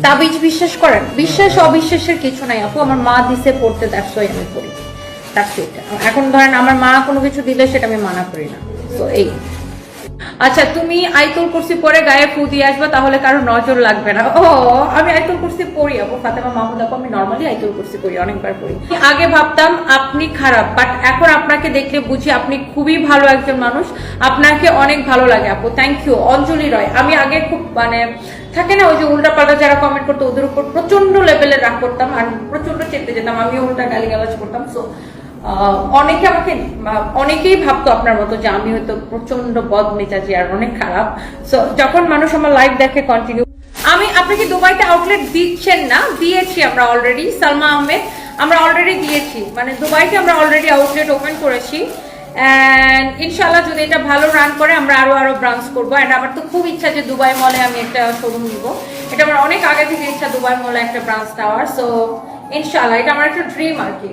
তাবিজ বিশ্বাস করেন? বিশ্বাস অবিশ্বাসের কিছু নাই। আপু, আমার মা দিছে পড়তে ওয়াই আমি করি দ্যাটস এখন ধরেন, আমার মা কোনো কিছু দিলে সেটা আমি মানা করি না। তো এই। আচ্ছা তুমি আইতুল কুরসি পরে গায়ে ফু দিয়ে আসবে, তাহলে কারও নজর লাগবে না। ও, আমি আইতুল কুরসি পড়ি আপু ফাতেমা মাহমুদ আপু, আমি নর্মালি আইতুল কুরসি পড়ি অনেকবার পড়ি আগে ভাবতাম আপনি খারাপ বাট এখন আপনাকে দেখলে বুঝি আপনি খুবই ভালো একজন মানুষ। আপনাকে অনেক ভালো লাগে আপু থ্যাংক ইউ অঞ্জলি রয়। আমি আগে খুব মানে থাকে না ওই যে উল্টা পাল্টা যারা কমেন্ট করতো, ওদের উপর প্রচণ্ড লেভেলের রাগ করতাম, আর প্রচণ্ড চেপে যেতাম, আমিও উল্টা গালিগালাজ করতাম সো অনেকে আমাকে অনেকেই ভাবতো আপনার মতো যে আমি হয়তো প্রচণ্ড বদ মেজাজি আর অনেক খারাপ। সো যখন মানুষ আমার লাইভ দেখে কন্টিনিউ আমি আপনাকে দুবাইতে আউটলেট দিচ্ছেন না, দিয়েছি আমরা অলরেডি সালমা আহমেদ, আমরা অলরেডি দিয়েছি। মানে দুবাইতে আমরা অলরেডি আউটলেট ওপেন করেছি। অ্যান্ড ইনশাল্লাহ যদি এটা ভালো রান করে, আমরা আরও আরও ব্রাঞ্চ করব। অ্যান্ড আমার তো খুব ইচ্ছা যে দুবাই মলে আমি একটা শোরুম নিব। এটা আমার অনেক আগে থেকে ইচ্ছা দুবাই মলে একটা ব্রাঞ্চ নেওয়ার। সো ইনশাল্লাহ এটা আমার একটা ড্রিম আর কি।